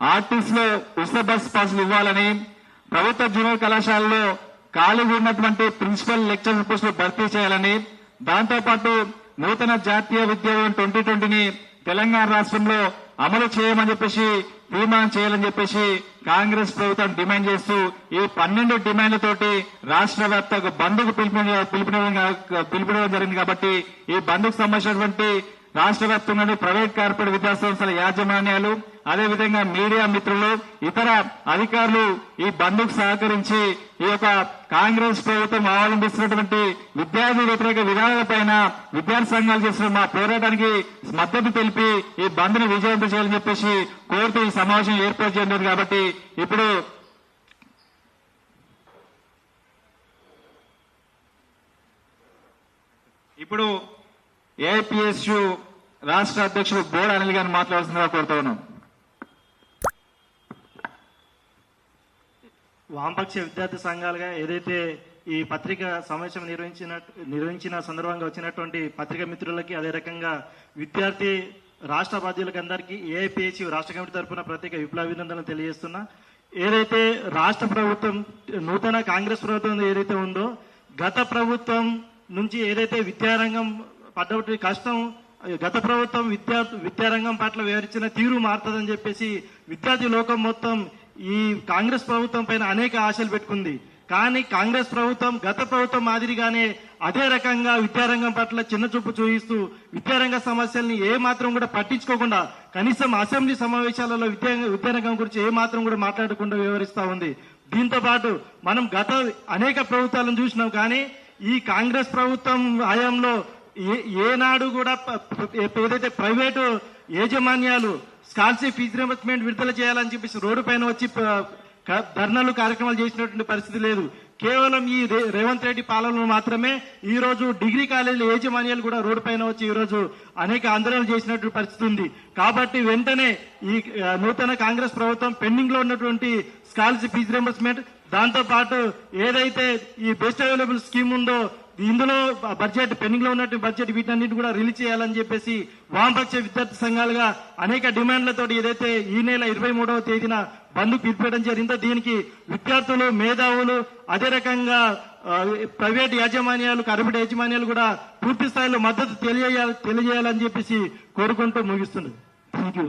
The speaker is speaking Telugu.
ఆర్టీసీలో ఉచిత బస్ పాసులు ఇవ్వాలని ప్రభుత్వ జూనియర్ కళాశాలలో ఖాళీగా ఉన్నటువంటి ప్రిన్సిపల్ లెక్చరర్ పోస్టులు భర్తీ చేయాలని దాంతోపాటు నూతన జాతీయ విద్యా ట్వంటీ ట్వంటీని తెలంగాణ రాష్ట్రంలో అమలు చేయమని చెప్పేసి తీర్మానం చేయాలని చెప్పేసి కాంగ్రెస్ ప్రభుత్వం డిమాండ్ చేస్తూ ఈ పన్నెండు డిమాండ్లతోటి రాష్ట్ర వ్యాప్త బంద్కు పిలుపు పిలుపునివ్వడం జరిగింది కాబట్టి ఈ బంద్కు సంబంధించినటువంటి రాష్ట్ర వ్యాప్తంగా ప్రైవేట్ కార్పొరేట్ విద్యాసంస్థల యాజమాన్యాలు అదేవిధంగా మీడియా మిత్రులు ఇతర అధికారులు ఈ బంద్కు సహకరించి ఈ యొక్క కాంగ్రెస్ ప్రభుత్వం అవలంబిస్తున్నటువంటి విద్యార్థి వ్యతిరేక విధానాలపైన విద్యార్థి సంఘాలు చేసిన మా పోరాటానికి మద్దతు తెలిపి ఈ బంద్ను విజయవంతం చేయాలని చెప్పేసి కోరుతూ ఈ సమావేశం ఏర్పాటు చేయలేదు కాబట్టి ఇప్పుడు ఇప్పుడు ఏపీఎస్యు రాష్ట్ర అధ్యక్షుడు బోర్డు అనిల్ గారిని మాట్లాడుతుందిగా కోరుతా ఉన్నాం. వామపక్ష విద్యార్థి సంఘాలుగా ఏదైతే ఈ పత్రిక సమావేశం నిర్వహించిన నిర్వహించిన సందర్భంగా వచ్చినటువంటి పత్రిక మిత్రులకి అదే రకంగా విద్యార్థి రాష్ట్ర బాధ్యులకి అందరికీ ఏఐపిహెచ్ రాష్ట్ర కమిటీ తరఫున ప్రత్యేక విప్లవాభినందనలు తెలియజేస్తున్నా. ఏదైతే రాష్ట్ర ప్రభుత్వం నూతన కాంగ్రెస్ ప్రభుత్వం ఏదైతే ఉందో గత ప్రభుత్వం నుంచి ఏదైతే విద్యారంగం పడ్డటువంటి కష్టం గత ప్రభుత్వం విద్యా విద్యారంగం పట్ల వివరించిన తీరు మారుతుందని చెప్పేసి విద్యార్థి లోకం మొత్తం ఈ కాంగ్రెస్ ప్రభుత్వం పైన అనేక ఆశలు పెట్టుకుంది. కానీ కాంగ్రెస్ ప్రభుత్వం గత ప్రభుత్వం మాదిరిగానే అదే రకంగా విద్యారంగం పట్ల చిన్న చూపు చూపిస్తూ విద్యారంగ సమస్యల్ని ఏ మాత్రం కూడా పట్టించుకోకుండా కనీసం అసెంబ్లీ సమావేశాలలో విద్యా విద్యారంగం గురించి ఏ మాత్రం కూడా మాట్లాడకుండా వివరిస్తూ ఉంది. దీంతో పాటు మనం గత అనేక ప్రభుత్వాలను చూసినాం కానీ ఈ కాంగ్రెస్ ప్రభుత్వం హయాంలో ఏ- ఏనాడు కూడా ఏదైతే ప్రైవేటు యాజమాన్యాలు స్కాలర్షిప్ ఫీజు రియంబర్స్మెంట్ విడుదల చేయాలని చెప్పేసి రోడ్డు పైన వచ్చి ధర్నలు ధర్నాలు కార్యక్రమాలు చేసినటువంటి పరిస్థితి లేదు. కేవలం ఈ రే- రేవంత్ రెడ్డి పాలనలో మాత్రమే ఈ రోజు డిగ్రీ కాలేజీల యాజమాన్యాలు కూడా రోడ్డు పైన వచ్చి ఈ రోజు అనేక ఆందోళనలు చేసినటువంటి పరిస్థితి ఉంది. కాబట్టి వెంటనే ఈ నూతన కాంగ్రెస్ ప్రభుత్వం పెండింగ్లో ఉన్నటువంటి స్కాలర్షిప్ ఫీజు రియంబర్స్మెంట్ దాంతో పాటు ఏదైతే ఈ బెస్ట్ అవైలబుల్ స్కీమ్ ఉందో ఇందులో బడ్జెట్ పెండింగ్లో ఉన్నటువంటి బడ్జెట్ వీటన్నిటి కూడా రిలీజ్ చేయాలని చెప్పేసి వామపక్ష విద్యార్థి సంఘాలుగా అనేక డిమాండ్లతో ఏదైతే ఈ నెల ఇరవై మూడవ తేదీన బంద్ పిలిపేయడం జరిగిందో దీనికి విద్యార్థులు మేధావులు అదే రకంగా ప్రైవేట్ యాజమాన్యాలు కార్పొరేట్ యాజమాన్యాలు కూడా పూర్తి స్థాయిలో మద్దతు తెలియజేయాలని చెప్పేసి కోరుకుంటూ ముగిస్తున్నది థ్యాంక్ యూ